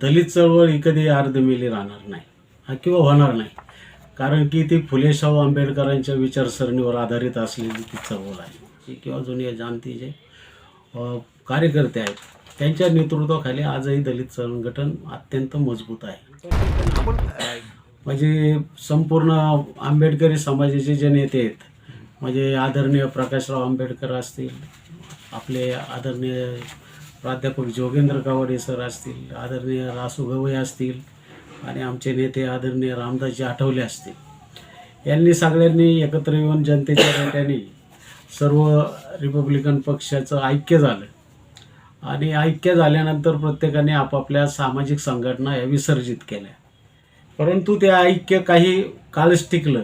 दलित चळवळ ही कधी अर्धमेली राहणार नाही हा किंवा होणार नाही. कारण की ती फुले शाहू आंबेडकरांच्या विचारसरणीवर आधारित असलेली ती चळवळ आहे. किंवा जुने जानती जे कार्यकर्ते आहेत त्यांच्या नेतृत्वाखाली आजही दलित संघटन अत्यंत मजबूत आहे. म्हणजे संपूर्ण आंबेडकरी समाजाचे जे नेते आहेत म्हणजे आदरणीय प्रकाशराव आंबेडकर असतील आपले आदरणीय प्राध्यापक जोगेंद्र कावडे सर असतील आदरणीय रासू गवई असतील आणि आमचे नेते आदरणीय रामदासजी आठवले असतील. यांनी सगळ्यांनी एकत्र येऊन जनतेच्या नेत्याने सर्व रिपब्लिकन पक्षाचं ऐक्य झालं. आणि ऐक्य झाल्यानंतर प्रत्येकाने आपापल्या सामाजिक संघटना या विसर्जित केल्या. परंतु ते ऐक्य काही काळच टिकलं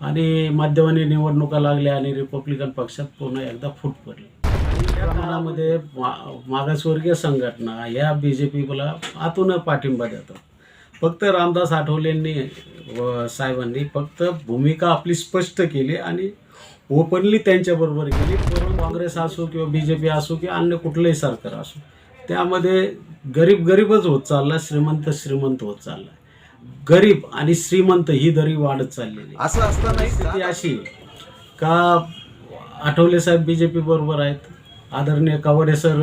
आणि माध्यमाने निवडणुका लागल्या आणि रिपब्लिकन पक्षात पुन्हा एकदा फूट पडली. प्रमाणामध्ये मा मागासवर्गीय संघटना या बी जे पीला आतून पाठिंबा देतात. फक्त रामदास आठवलेंनी व साहेबांनी फक्त भूमिका आपली स्पष्ट केली आणि ओपनली त्यांच्याबरोबर केली. परंतु काँग्रेस असो किंवा बी जे पी असो किंवा अन्य कुठलंही सरकार असो त्यामध्ये गरीब गरीबच होत चालला श्रीमंत श्रीमंत होत चालला गरीब आणि श्रीमंत ही दरी वाढत चाललेली. असं असतानाही स्थिती अशी का आठवले साहेब बी जे पी बरोबर आहेत? आदरणीय कावडे सर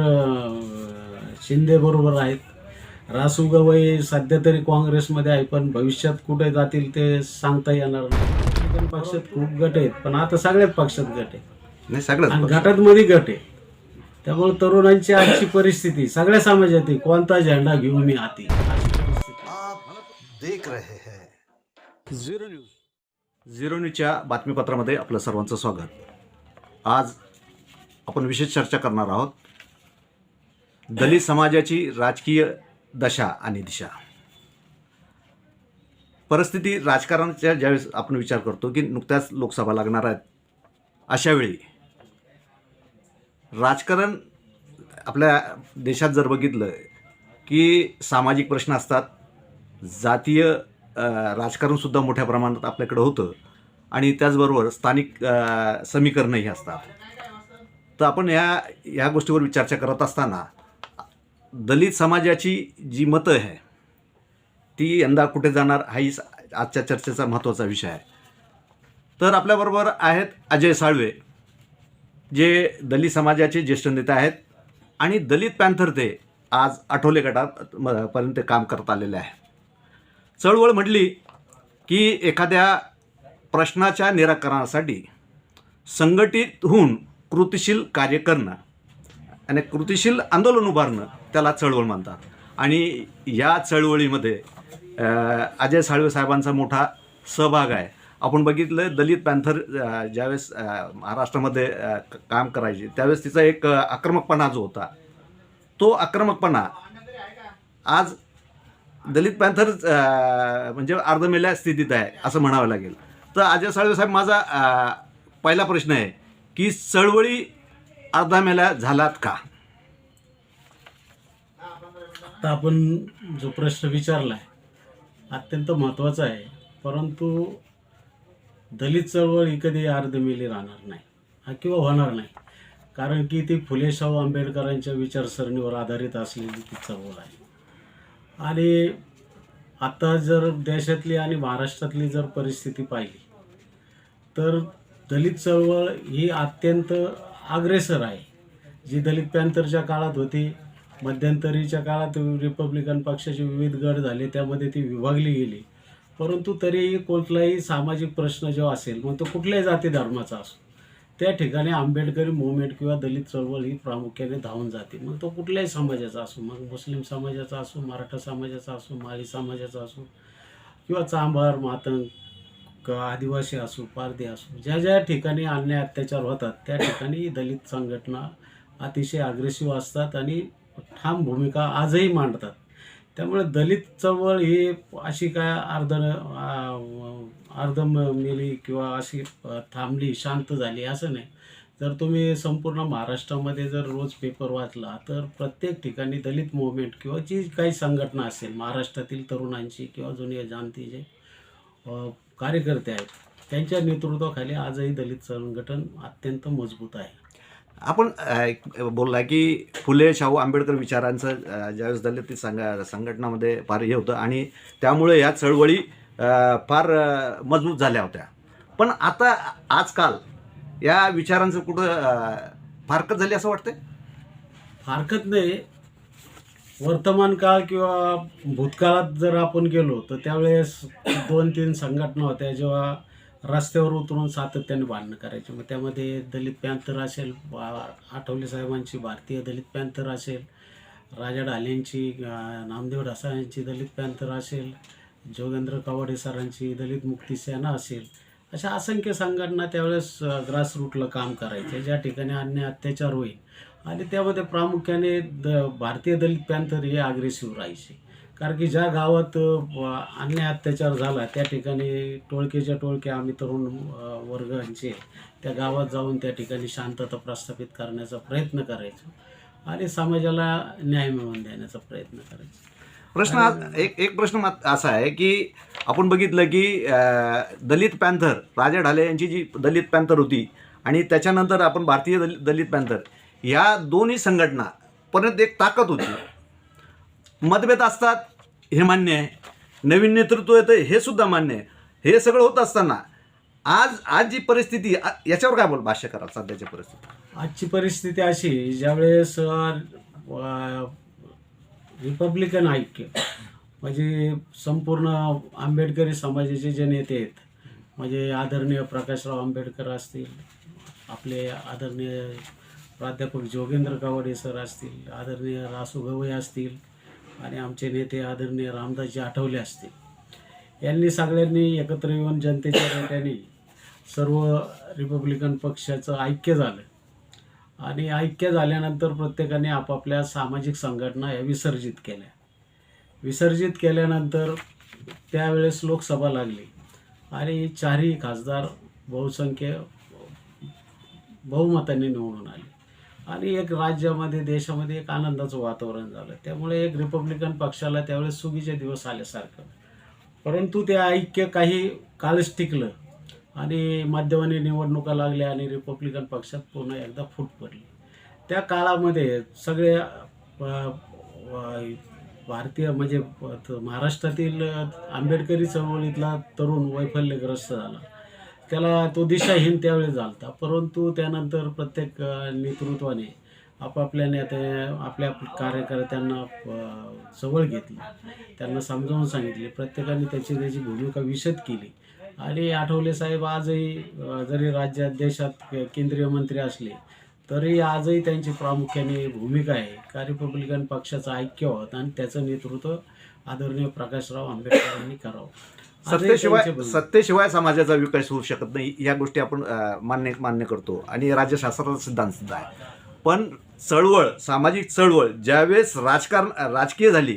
शिंदे बरोबर आहेत. रासू गवई सध्या तरी काँग्रेसमध्ये आहे पण भविष्यात कुठे जातील ते सांगता येणार नाही. रिपब्लिकन पक्षात खूप गट आहेत पण आता सगळ्याच पक्षात गट आहे नाही पक्ष. गटात मध्ये गट आहे त्यामुळे तरुणांची आजची परिस्थिती सगळ्या समाजात कोणता झेंडा घेऊन मी देख रहे हैं। Zero news. झिरो न्यूजच्या बातमीपत्रामध्ये आपलं सर्वांचं स्वागत. आज आपण विशेष चर्चा करणार आहोत. दलित समाजाची राजकीय दशा आणि दिशा. परिस्थिती राजकारणाच्या ज्यावेळेस आपण विचार करतो की नुकत्याच लोकसभा लागणार आहेत अशावेळी राजकारण आपल्या देशात जर बघितलं की सामाजिक प्रश्न असतात जातीय राजकारणसुद्धा मोठ्या प्रमाणात आपल्याकडं होतं आणि त्याचबरोबर स्थानिक अ, समीकरणंही असतात. तर आपण या ह्या गोष्टीवर चर्चा करत असताना दलित समाजाची जी मतं आहे ती यंदा कुठे जाणार हाही आजच्या चर्चेचा महत्त्वाचा विषय आहे. तर आपल्याबरोबर आहेत अजय साळवे जे दलित समाजाचे ज्येष्ठ नेते आहेत आणि दलित पॅन्थर ते आज आठवले गटात म- पर्यंत काम करत आलेले आहे चळवळ म्हटली की एखाद्या प्रश्नाच्या निराकरणासाठी संघटित होऊन कृतिशील कार्य करणं आणि कृतिशील आंदोलन उभारणं त्याला चळवळ म्हणतात. आणि या चळवळीमध्ये अजय साळवे साहेबांचा मोठा सहभाग आहे. आपण बघितलं दलित पॅन्थर ज्यावेळेस महाराष्ट्रामध्ये काम करायचे त्यावेळेस तिचा एक आक्रमकपणा जो होता तो आक्रमकपणा आज दलित पॅन्थर म्हणजे अर्धमेल्या स्थितीत आहे असं म्हणावं लागेल. तर अजय साळवे साहेब माझा पहिला प्रश्न आहे की चळवळी अर्धामेल्या झालात का? आता आपण जो प्रश्न विचारला आहे अत्यंत महत्त्वाचा आहे. परंतु दलित चळवळी कधी अर्धमेली राहणार नाही हा किंवा होणार नाही. कारण की ती फुले शाहू आंबेडकरांच्या विचारसरणीवर आधारित असलेली ती चळवळ आहे. आणि आता जर देशातली आणि महाराष्ट्रातली जर परिस्थिती पाहिली तर दलित चळवळ ही अत्यंत अग्रेसर आहे. जी दलित पॅन्थरच्या काळात होती मध्यंतरीच्या काळात रिपब्लिकन पक्षाचे विविध गट झाले त्यामध्ये ती विभागली गेली. परंतु तरीही कुठलाही सामाजिक प्रश्न जो असेल मग तो कुठल्याही जाती धर्माचा असो त्या ठिकाणी आंबेडकरी मुवमेंट किंवा दलित चळवळ ही प्रामुख्याने धावून जाते. मग तो कुठल्याही समाजाचा असो मग मुस्लिम समाजाचा असो मराठा समाजाचा असो माळी समाजाचा असो किंवा चांभार मातंग आदिवासी असो पारधी असो ज्या ज्या ठिकाणी अन्याय अत्याचार होतात त्या ठिकाणी दलित संघटना अतिशय अग्रेसिव्ह असतात आणि ठाम भूमिका आजही मांडतात. त्यामुळे दलित चळवळ ही अशी काय अर्ध अर्ध मेली किंवा अशी थांबली शांत झाली असं नाही. जर तुम्ही संपूर्ण महाराष्ट्रामध्ये जर रोज पेपर वाचला तर प्रत्येक ठिकाणी दलित मुवमेंट किंवा जी काही संघटना असेल महाराष्ट्रातील तरुणांची किंवा जुनी जाणती कार्यकर्ते आहेत. त्यांच्या नेतृत्वाखाली आजही दलित संघटन अत्यंत मजबूत आहे. आपण बोलला की फुले शाहू आंबेडकर विचारांचं ज्यावेळेस दलित संघ संघटनामध्ये फार हे होतं आणि त्यामुळे या चळवळी फार मजबूत झाल्या होत्या. पण आता आजकाल या विचारांचं कुठं फारकत झाली असं वाटतंय? हरकत नाही. वर्तमान काळ किंवा भूतकाळात जर आपण गेलो तर त्यावेळेस दोन तीन संघटना होत्या जेव्हा रस्त्यावर उतरून सातत्याने भांडणं करायचे. मग त्यामध्ये दलित पॅन्थर असेल बा- आठवले साहेबांची भारतीय दलित पॅन्थर असेल राजा ढालेंची नामदेव ढसाळ्यांची दलित पॅन्थर असेल जोगेंद्र कवाडे सरांची दलित मुक्ती सेना असेल अशा असंख्य संघटना त्यावेळेस ग्रासरूटला काम करायचे ज्या ठिकाणी अन्य अत्याचार होईल आणि त्यामध्ये प्रामुख्याने द भारतीय दलित पॅंथर हे अग्रेसिव्ह राहायचे. कारण की ज्या गावात अन्याय अत्याचार झाला त्या ठिकाणी टोळकेच्या टोळके आम्ही तरुण वर्गांचे त्या गावात जाऊन त्या ठिकाणी शांतता प्रस्थापित करण्याचा प्रयत्न करायचो आणि समाजाला न्याय मिळवून देण्याचा प्रयत्न करायचो. प्रश्न एक एक प्रश्न मात- असा आहे की आपण बघितलं की दलित पॅंथर राजा ढाले यांची जी दलित पॅंथर होती आणि त्याच्यानंतर आपण भारतीय दलित दलित पॅंथर या दोन्ही संघटना परत एक ताकद होती. मतभेद असतात हे मान्य आहे. नवीन नेतृत्व येतं हे सुद्धा मान्य आहे. हे सगळं होत असताना आज आज जी परिस्थिती याच्यावर काय बोल भाष्य कराल सध्याची परिस्थिती? आजची परिस्थिती अशी ज्यावेळेस रिपब्लिकन ऐक्य म्हणजे संपूर्ण आंबेडकरी समाजाचे जे नेते आहेत म्हणजे आदरणीय प्रकाशराव आंबेडकर असतील आपले आदरणीय प्राध्यापक जोगेंद्र कावडे सर असतील आदरणीय रासू गवई असतील आणि आमचे नेते आदरणीय रामदासजी आठवले असतील. यांनी सगळ्यांनी एकत्र येऊन जनतेच्या नेत्याने सर्व रिपब्लिकन पक्षाचं ऐक्य झालं. आणि ऐक्य झाल्यानंतर प्रत्येकाने आपापल्या सामाजिक संघटना या विसर्जित केल्या. विसर्जित केल्यानंतर त्यावेळेस लोकसभा लागली. आणि चारही खासदार बहुसंख्य बहुमताने निवडून आले. आणि एक राज्यामध्ये देशामध्ये एक आनंदाचं वातावरण झालं. त्यामुळे एक रिपब्लिकन पक्षाला त्यावेळेस सुगीचे दिवस आल्यासारखं. परंतु ते ऐक्य काही कालच टिकलं आणि मध्यवानी निवडणुका लागल्या आणि रिपब्लिकन पक्षात पुन्हा एकदा फूट पडली. त्या काळामध्ये सगळे भारतीय म्हणजे प- महाराष्ट्रातील आंबेडकरी चळवळीतला तरुण वैफल्यग्रस्त झाला. त्याला तो दिशाहीन त्यावेळी झालता. परंतु त्यानंतर प्रत्येक नेतृत्वाने आपापल्या नेते आपल्या कार्यकर्त्यांना जवळ घेतली. त्यांना समजावून सांगितले. प्रत्येकाने त्याची त्याची भूमिका विशद केली. आणि आठवले साहेब आजही जरी राज्यात देशात केंद्रीय मंत्री असले तरी आजही त्यांची प्रामुख्याने भूमिका आहे. का रिपब्लिकन पक्षाचं ऐक्य होत आणि त्याचं नेतृत्व आदरणीय प्रकाशराव आंबेडकरांनी करावं. सत्तेशिवाय सत्तेशिवाय समाजाचा विकास होऊ शकत नाही या गोष्टी आपण मान्य मान्य करतो. आणि राज्यशास्त्राचा सिद्धांत सुद्धा आहे. पण चळवळ सामाजिक चळवळ ज्यावेळेस राजकारण राजकीय झाली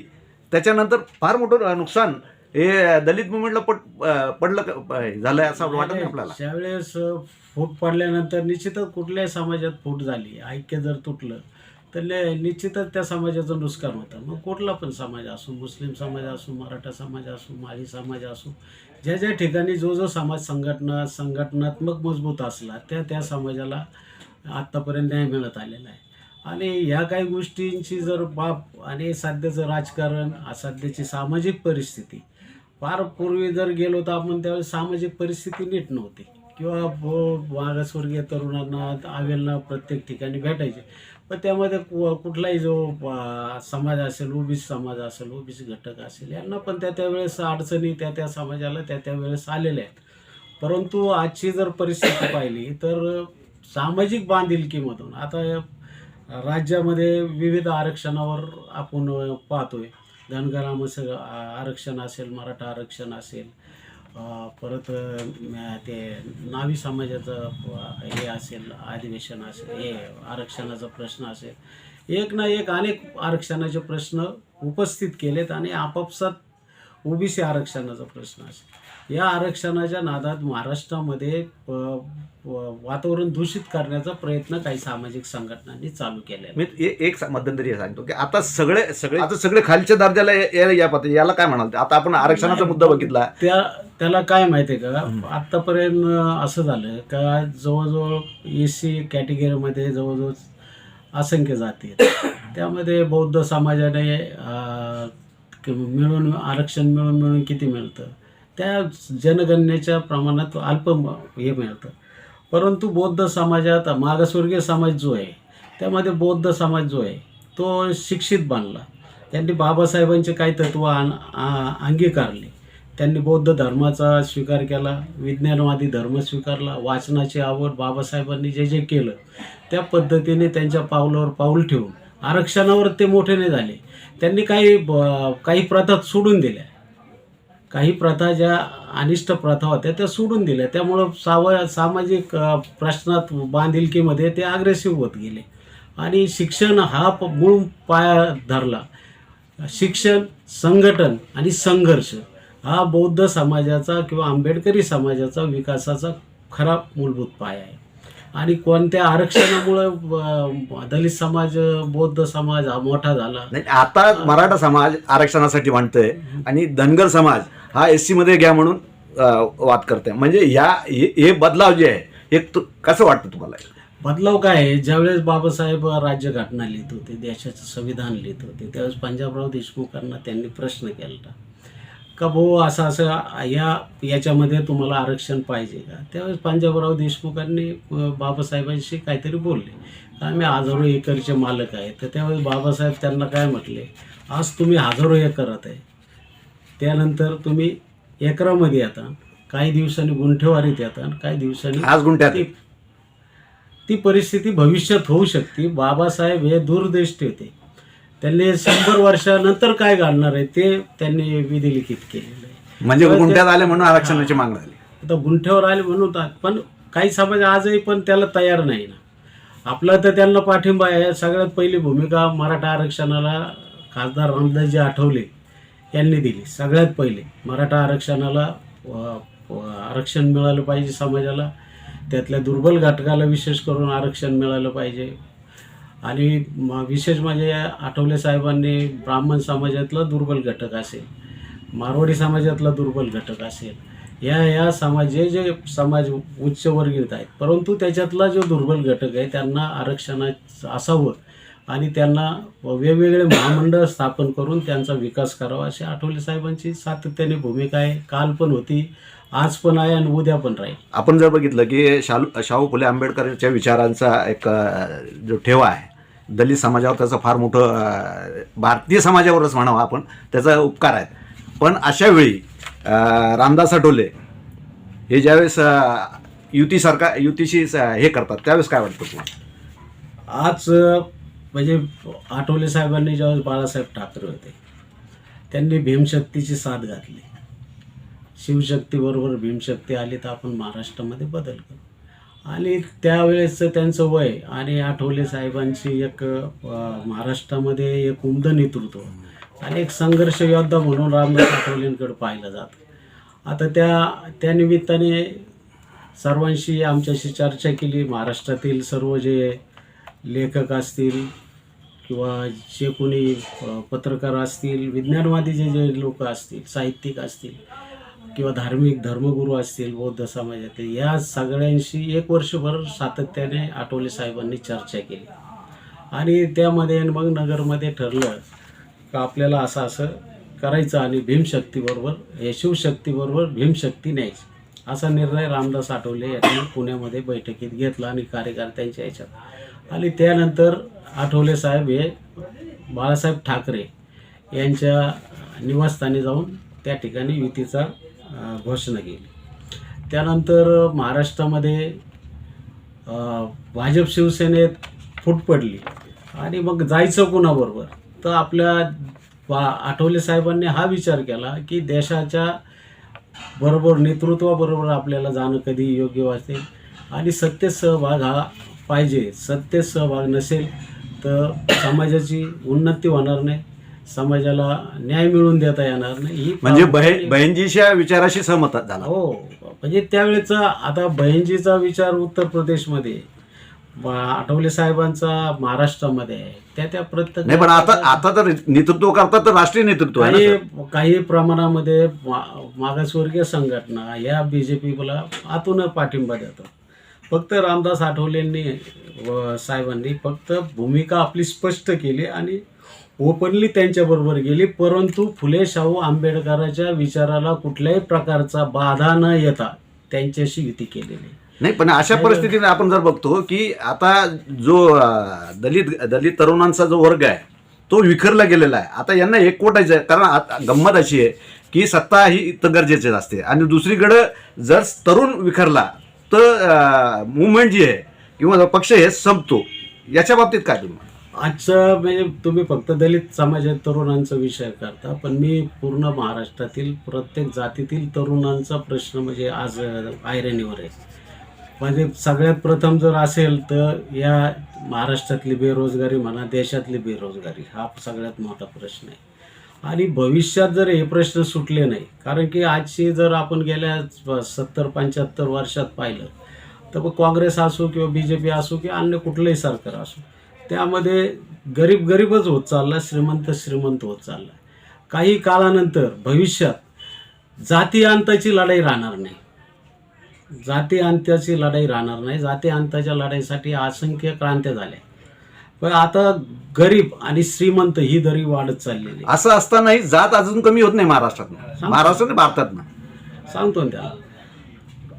त्याच्यानंतर फार मोठं नुकसान हे दलित मुवमेंटला अ, पडलं झालंय असं वाटत नाही. आपल्याला. ज्यावेळेस अ, फूट पडल्यानंतर निश्चितच कुठल्याही समाजात फूट झाली. ऐक्य जर तुटलं तर निश्चितच त्या समाजाचं नुकसान होतं. मग कुठला पण समाज असो मुस्लिम समाज असो मराठा समाज असो माळी समाज असो ज्या ज्या ठिकाणी जो जो समाज संघटना संघटनात्मक मजबूत असला त्या त्या समाजाला आत्तापर्यंत न्याय मिळत आलेला आहे. आणि ह्या काही गोष्टींची जर बाप आणि सध्याचं राजकारण सध्याची सामाजिक परिस्थिती फार पूर्वी जर गेलो तर आपण त्यावेळेस सामाजिक परिस्थिती नीट नव्हती. किंवा मागासवर्गीय तरुणांना आवेलना प्रत्येक ठिकाणी भेटायचे. पण त्यामध्ये कु- कुठलाही जो समाज असेल ओबीसी समाज असेल ओबीसी घटक असेल यांना पण त्या त्यावेळेस अडचणी त्या त्या समाजाला त्या त्यावेळेस आलेल्या आहेत. परंतु आजची जर परिस्थिती पाहिली तर सामाजिक बांधिलकीमधून आता राज्यामध्ये विविध आरक्षणावर आपण पाहतोय. धनगर आरक्षण असेल मराठा आरक्षण असेल परत ते नावी समाजाचं हे असेल अधिवेशन असेल हे आरक्षणाचा प्रश्न असेल एक ना एक अनेक आरक्षणाचे प्रश्न उपस्थित केलेत आणि आपापसात ओबीसी आरक्षणाचा प्रश्न असेल. या आरक्षणाच्या नादात महाराष्ट्रामध्ये वातावरण दूषित करण्याचा प्रयत्न काही सामाजिक संघटनांनी चालू आहे. मी ए- एक मध्यंतरी सांगतो की आता सगळे सगळे आता सगळे खालच्या दर्जाला या- पातळी याला काय म्हणाल आता आपण आरक्षणाचा मुद्दा बघितला. त्या त्याला काय माहिती आहे का? आत्तापर्यंत असं झालं का जवळजवळ ए सी कॅटेगरीमध्ये जवळजवळ असंख्य जाती आहेत. त्यामध्ये बौद्ध समाजाने मिळून आरक्षण मिळून मिळून किती मिळतं? त्या जनगणनेच्या प्रमाणात अल्प हे मिळतं. परंतु बौद्ध समाजात मागासवर्गीय समाज जो आहे त्यामध्ये बौद्ध समाज जो आहे तो शिक्षित बनला. त्यांनी बाबासाहेबांचे काही तत्त्व आण- अंगीकारले. त्यांनी बौद्ध धर्माचा स्वीकार केला विज्ञानवादी धर्म स्वीकारला वाचनाची आवड बाबासाहेबांनी जे जे केलं त्या पद्धतीने त्यांच्या पावलावर पाऊल ठेवून आरक्षणावर ते मोठे नाही झाले. त्यांनी काही ब- काही प्रथा सोडून दिल्या. काही प्रथा ज्या अनिष्ट प्रथा होत्या त्या सोडून दिल्या. त्यामुळं साव सामाजिक प्रश्नात बांधिलकीमध्ये ते अग्रेसिव्ह होत गेले. आणि शिक्षण हा प मूळ पाया धरला. शिक्षण संघटन आणि संघर्ष हा बौद्ध समाजाचा किंवा आंबेडकरी समाजाचा विकासाचा खरा मूलभूत पाया आहे. आणि कोणत्या आरक्षणामुळं दलित समाज बौद्ध समाज हा मोठा झाला. नाही आता मराठा समाज आरक्षणासाठी मांडतोय आणि धनगर समाज हा एस सी मध्ये घ्या म्हणून वाद करतोय. म्हणजे या हे बदलाव जे आहे हे तु- कसं वाटतं तुम्हाला? बदलाव काय आहे? ज्यावेळेस बाबासाहेब राज्यघटना लिहित होते देशाचं संविधान लिहित होते त्यावेळेस पंजाबराव देशमुखांना त्यांनी प्रश्न केला. का भाऊ असं असं या याच्यामध्ये तुम्हाला आरक्षण पाहिजे का? त्यावेळेस पंजाबराव देशमुखांनी बाबासाहेबांशी काहीतरी बोलले. आम्ही हजारो एकरचे मालक आहे. तर त्यावेळेस बाबासाहेब त्यांना काय म्हटले? आज तुम्ही हजारो एकरात आहे. त्यानंतर तुम्ही एकरामध्ये येता. काही दिवसांनी गुंठेवारीत येता काही दिवसांनी आज गुंठ्यात ती ती परिस्थिती भविष्यात होऊ शकते. बाबासाहेब हे दूरदृष्टी होते. त्यांनी शंभर वर्षानंतर काय घडणार आहे ते त्यांनी विधिलिखित केलेलं आहे. म्हणजे गुंठ्यात आले म्हणून आरक्षणाची मागणी झाली. आता गुंठ्यावर आले म्हणून ता- पण काही समाज आजही पण त्याला तयार नाही ना. आपला तर त्यांना पाठिंबा आहे. सगळ्यात पहिली भूमिका मराठा आरक्षणाला खासदार रामदासजी आठवले यांनी दिली. सगळ्यात पहिले मराठा आरक्षणाला अ, अ, आरक्षण मिळालं पाहिजे समाजाला. त्यातल्या दुर्बल घटकाला विशेष करून आरक्षण मिळालं पाहिजे. आणि म- विशेष म्हणजे आठवले साहेबांनी ब्राह्मण समाजातला दुर्बल घटक असेल मारवाडी समाजातला दुर्बल घटक असेल या या समाज जे जे समाज उच्चवर्गीत आहेत परंतु त्याच्यातला जो दुर्बल घटक आहे त्यांना आरक्षणात असावं आणि त्यांना वेगवेगळे महामंडळ स्थापन करून त्यांचा विकास करावा अशी आठवले साहेबांची सातत्याने भूमिका आहे. काल पण होती. आज पण आहे आणि उद्या पण राहील. आपण जर बघितलं की शालू शाहू फुले आंबेडकरच्या विचारांचा एक जो ठेवा आहे दलित समाजावर त्याचं फार मोठं भारतीय समाजावरच म्हणावं आपण त्याचा उपकार आहे. पण अशा वेळी अं, रामदास आठवले हे ज्यावेळेस युती सरकार युतीशी स- हे करतात त्यावेळेस काय वाटतं तुम्हाला? आज म्हणजे आठवले साहेबांनी ज्यावेळेस बाळासाहेब ठाकरे होते त्यांनी भीमशक्तीची साथ घातली. शिवशक्तीबरोबर भीमशक्ती आली तर आपण महाराष्ट्रामध्ये बदल करू. आणि त्यावेळेसचं त्यांचं वय आणि आठवले साहेबांची एक महाराष्ट्रामध्ये एक उमद नेतृत्व आणि एक संघर्ष योद्धा म्हणून रामदास आठवलेंकडे पाहिलं जातं. आता त्या त्या निमित्ताने सर्वांशी आमच्याशी चर्चा केली. महाराष्ट्रातील सर्व जे लेखक असतील किंवा जे कोणी पत्रकार असतील विज्ञानवादी जे जे लोक असतील साहित्यिक असतील किंवा धार्मिक धर्मगुरू असतील बौद्ध समाजातील या सगळ्यांशी एक वर्षभर सातत्याने आठवले साहेबांनी चर्चा केली. आणि त्यामध्ये मग नगरमध्ये ठरलं का आपल्याला असं असं करायचं आणि भीमशक्तीबरोबर हे शिवशक्तीबरोबर भीमशक्ती न्यायची. असा निर्णय रामदास आठवले यांनी पुण्यामध्ये बैठकीत घेतला आणि कार्यकर्त्यांच्या याच्यात. आणि त्यानंतर आठवले साहेब हे बाळासाहेब ठाकरे यांच्या निवासस्थानी जाऊन त्या ठिकाणी युतीचा घोषणा केली. त्यानंतर महाराष्ट्रामध्ये भाजप शिवसेनेत फूट पडली आणि मग जायचं कुणाबरोबर? तर आपल्या बा आठवले साहेबांनी हा विचार केला की देशाच्या बरोबर नेतृत्वाबरोबर आपल्याला जाणं कधी योग्य वाटते आणि सत्य सहभाग हा पाहिजे. सत्य सहभाग नसेल तर समाजाची उन्नती होणार नाही. समाजाला न्याय मिळवून देता येणार नाही म्हणजे बहीणजीच्या विचाराशी सहमत झाला. हो म्हणजे त्यावेळेचा आता बहीणजीचा विचार उत्तर प्रदेशमध्ये आठवले साहेबांचा महाराष्ट्रामध्ये आहे त्या त्या प्रत्येक नाही पण आता आता तर नेतृत्व करतात तर राष्ट्रीय नेतृत्व आहे ना काही प्रमाणामध्ये मागासवर्गीय संघटना या बीजेपीला आतून पाठिंबा देतात. फक्त रामदास आठवलेंनी साहेबांनी फक्त भूमिका आपली स्पष्ट केली आणि ओपनली त्यांच्याबरोबर गेली परंतु फुले शाहू आंबेडकरांच्या विचाराला कुठल्याही प्रकारचा बाधा न येता त्यांच्याशी युती केलेली. नाही पण अशा परिस्थितीने आपण जर बघतो की आता जो दलित दलित तरुणांचा जो वर्ग आहे तो विखरला गेलेला आहे. आता यांना एकवटायचं आहे कारण आता गंमत अशी आहे की सत्ता ही इथं गरजेचीच असते. आणि दुसरीकडं जर तरुण विखरला तर मुवमेंट जी आहे किंवा पक्ष हे संपतो. याच्या बाबतीत काय तुम्ही? आजचं म्हणजे तुम्ही फक्त दलित समाजात तरुणांचा विषय करता पण मी पूर्ण महाराष्ट्रातील प्रत्येक जातीतील तरुणांचा प्रश्न म्हणजे आज आयरणीवर आहे. म्हणजे सगळ्यात प्रथम जर असेल तर या महाराष्ट्रातली बेरोजगारी म्हणा देशातली बेरोजगारी हा सगळ्यात मोठा प्रश्न आहे. आणि भविष्यात जर हे प्रश्न सुटले नाही कारण की आजची जर आपण गेल्या सत्तर पंच्याहत्तर वर्षात पाहिलं तर मग काँग्रेस असो किंवा बी जे पी असो किंवा अन्य कुठलंही सरकार असो त्यामध्ये गरीब गरीबच होत चालला श्रीमंत श्रीमंत होत चालला काही काळानंतर भविष्यात जाती अंताची लढाई राहणार नाही. जाती अंत्याची लढाई राहणार नाही. जाती अंताच्या लढाईसाठी असंख्य क्रांत्या झाल्या. पण आता गरीब आणि श्रीमंत ही दरी वाढत चाललेली आहे. असं असतानाही जात अजून कमी होत नाही महाराष्ट्रात. महाराष्ट्रात भारतात सांगतो ना त्याला.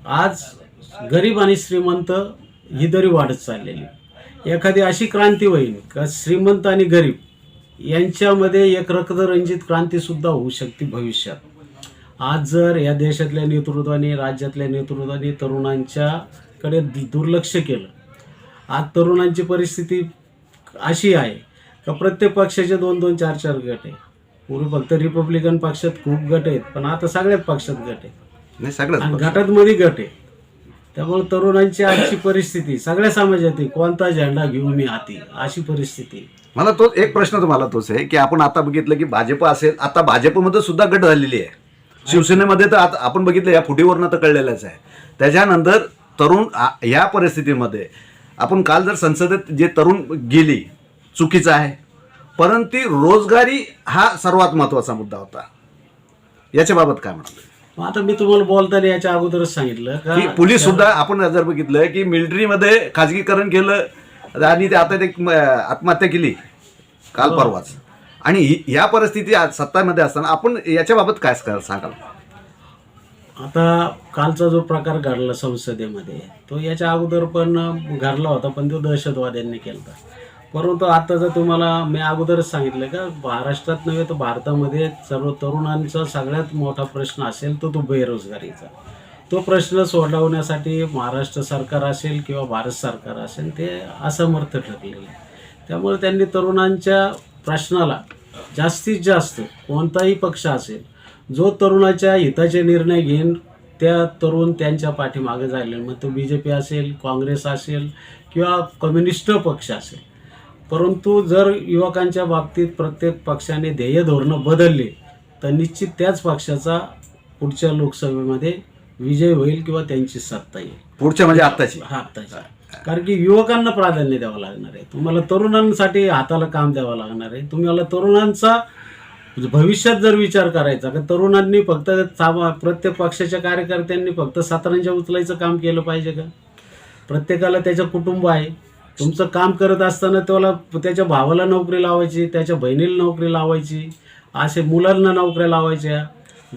आज गरीब आणि श्रीमंत ही दरी वाढत चाललेली एखादी अशी क्रांती होईल का श्रीमंत आणि गरीब यांच्यामध्ये एक रक्तरंजित क्रांती सुद्धा होऊ शकते भविष्यात. आज जर या देशातल्या नेतृत्वाने राज्यातल्या नेतृत्वाने तरुणांच्याकडे दुर्लक्ष केलं आज तरुणांची परिस्थिती अशी आहे का प्रत्येक पक्षाचे दोन दोन चार चार गट आहे पूर्वी फक्त रिपब्लिकन पक्षात खूप गट आहेत पण आता सगळ्याच पक्षात गट आहेत. नाही सगळ्यात. गटात मध्ये गट आहे त्यामुळे तरुणांची आजची परिस्थिती सगळ्या समाजातील कोणता झेंडा घेऊ मी हाती अशी परिस्थिती. मला तो एक प्रश्न तुम्हाला तोच आहे की आपण आता बघितलं की भाजप असेल आता भाजपमध्ये सुद्धा गट झालेली आहे. शिवसेनेमध्ये तर आता आपण बघितलं या फुटीवरनं तर कळलेलंच आहे. त्याच्यानंतर तरुण या परिस्थितीमध्ये आपण काल जर संसदेत जे तरुण गेली चुकीचं आहे परंतु रोजगारी हा सर्वात महत्त्वाचा मुद्दा होता. याच्या बाबत काय म्हणाल? मग आता मी तुम्हाला बोलताना याच्या अगोदरच सांगितलं का की पोलीस सुद्धा आपण जर बघितलं की मिलिटरीमध्ये खाजगीकरण केलं आणि ते आता ते म- आत्महत्या केली. काल परवाच. आणि ही- या परिस्थिती आज सत्तामध्ये असताना आपण याच्या बाबत काय स- सांगाल? आता कालचा जो प्रकार घडला संसदेमध्ये तो याच्या अगोदर पण घडला होता पण तो दहशतवाद्यांनी केला होता परंतु आता जर तुम्हाला मी अगोदरच सांगितलं का महाराष्ट्रात नव्हे तर भारतामध्ये सर्व तरुणांचा सगळ्यात मोठा प्रश्न असेल तो तो बेरोजगारीचा. तो प्रश्न सोडवण्यासाठी महाराष्ट्र सरकार असेल किंवा भारत सरकार असेल ते असमर्थ ठरलेलं आहे त्यामुळे त्यांनी तरुणांच्या प्रश्नाला जास्तीत जास्त कोणताही पक्ष असेल जो तरुणाच्या हिताचे निर्णय घेईन त्या तरुण त्यांच्या पाठीमागे जायला मग तो बी जे पी असेल काँग्रेस असेल किंवा कम्युनिस्ट पक्ष असेल परंतु जर युवकांच्या बाबतीत प्रत्येक पक्षाने ध्येय धोरणं बदलली तर निश्चित त्याच पक्षाचा पुढच्या लोकसभेमध्ये विजय होईल किंवा त्यांची सत्ता येईल. पुढच्या म्हणजे आत्ताची. हा आत्ताची. कारण की युवकांना प्राधान्य द्यावं लागणार आहे. तुम्हाला तरुणांसाठी हाताला काम द्यावं लागणार आहे. तुम्हाला तरुणांचा भविष्यात जर विचार करायचा तर तरुणांनी फक्त प्रत्येक पक्षाच्या कार्यकर्त्यांनी फक्त सतरांच्या उचलायचं काम केलं पाहिजे का? प्रत्येकाला त्याचं कुटुंब आहे. तुमचं काम करत असताना त्याला त्याच्या भावाला नोकरी लावायची त्याच्या बहिणीला नोकरी लावायची असे मुलांना नोकऱ्या लावायच्या.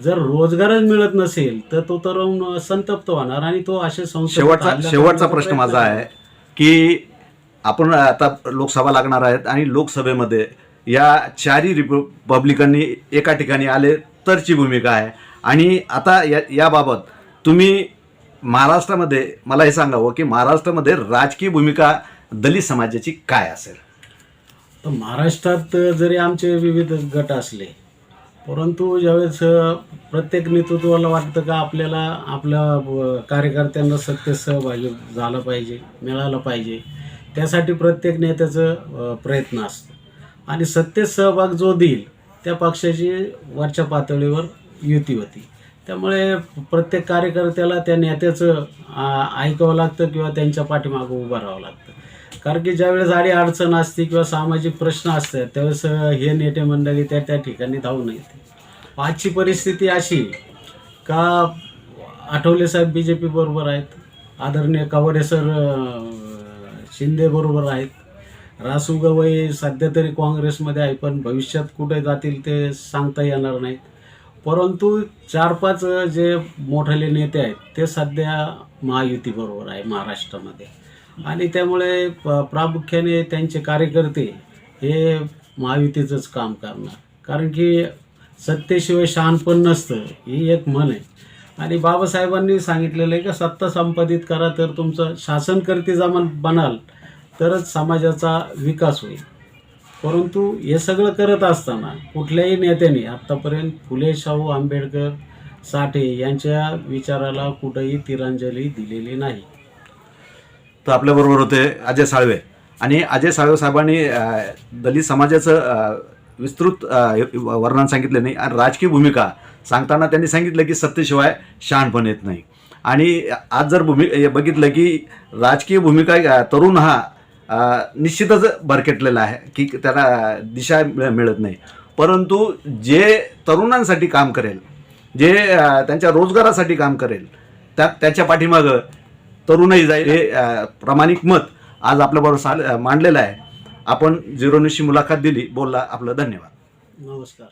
जर रोजगारच मिळत नसेल तर तो तरुण संतप्त होणार आणि तो असे शेवटचा शेवटचा प्रश्न माझा आहे की आपण आता लोकसभा लागणार आहेत आणि लोकसभेमध्ये या चारही रिपब्लिकांनी एका ठिकाणी आले तरची भूमिका आहे. आणि आता या याबाबत तुम्ही महाराष्ट्रामध्ये मला हे सांगावं की महाराष्ट्रामध्ये राजकीय भूमिका दलित समाजाची काय असेल? तर महाराष्ट्रात जरी आमचे विविध गट असले परंतु ज्यावेळेस प्रत्येक नेतृत्वाला वाटतं का आपल्याला आपल्या कार्यकर्त्यांना सत्य सहभागी झालं पाहिजे मिळालं पाहिजे त्यासाठी प्रत्येक नेत्याचं प्रयत्न असतो. आणि सत्य सहभाग जो देईल त्या पक्षाची वरच्या पातळीवर युती होती. त्यामुळे प्रत्येक कार्यकर्त्याला त्या नेत्याचं ऐकावं लागतं किंवा त्यांच्या पाठीमागं उभं राहावं लागतं. कारण की ज्यावेळेस आडी अडचण असते किंवा सामाजिक प्रश्न असतात त्यावेळेस हे नेते मंडळी त्या त्या ठिकाणी धावून येते आजची परिस्थिती अशी का आठवले साहेब बी जे पी बरोबर आहेत आदरणीय कावडे सर शिंदे बरोबर आहेत रासू गवई सध्या तरी काँग्रेसमध्ये आहे पण भविष्यात कुठे जातील ते सांगता येणार नाहीत. परंतु चार पाच जे मोठाले नेते आहेत ते सध्या महायुतीबरोबर आहे महाराष्ट्रामध्ये. आणि त्यामुळे प- प्रामुख्याने त्यांचे कार्यकर्ते हे महायुतीचंच काम करणार. कारण की सत्तेशिवाय शहाणपण नसतं ही एक म्हण आहे. आणि बाबासाहेबांनी सांगितलेलं आहे का सत्ता संपादित करा तर तुमचं शासनकर्ते जमान बनाल तरच समाजाचा विकास होईल. परंतु हे सगळं करत असताना कुठल्याही नेत्याने आत्तापर्यंत फुले शाहू आंबेडकर साठे यांच्या विचाराला कुठंही तिरांजली दिलेली नाही. तर आपल्याबरोबर होते अजय साळवे. आणि अजय साळवे साहेबांनी दलित समाजाचं विस्तृत वर्णन सांगितलं नाही. आणि राजकीय भूमिका सांगताना त्यांनी सांगितलं की सत्तेशिवाय शहाणपण येत नाही. आणि आज जर भूमि बघितलं की राजकीय भूमिका तरुण हा निश्चितच भरकेटलेला आहे की त्याला दिशा मिळत नाही. परंतु जे तरुणांसाठी काम करेल जे त्यांच्या रोजगारासाठी काम करेल त्या त्याच्या पाठीमागं तरुणही जाईल. हे प्रामाणिक मत आज आपल्याबरोबर साल मांडलेलं आहे. आपण झिरो न्यूजची मुलाखत दिली. बोलला आपलं धन्यवाद. नमस्कार.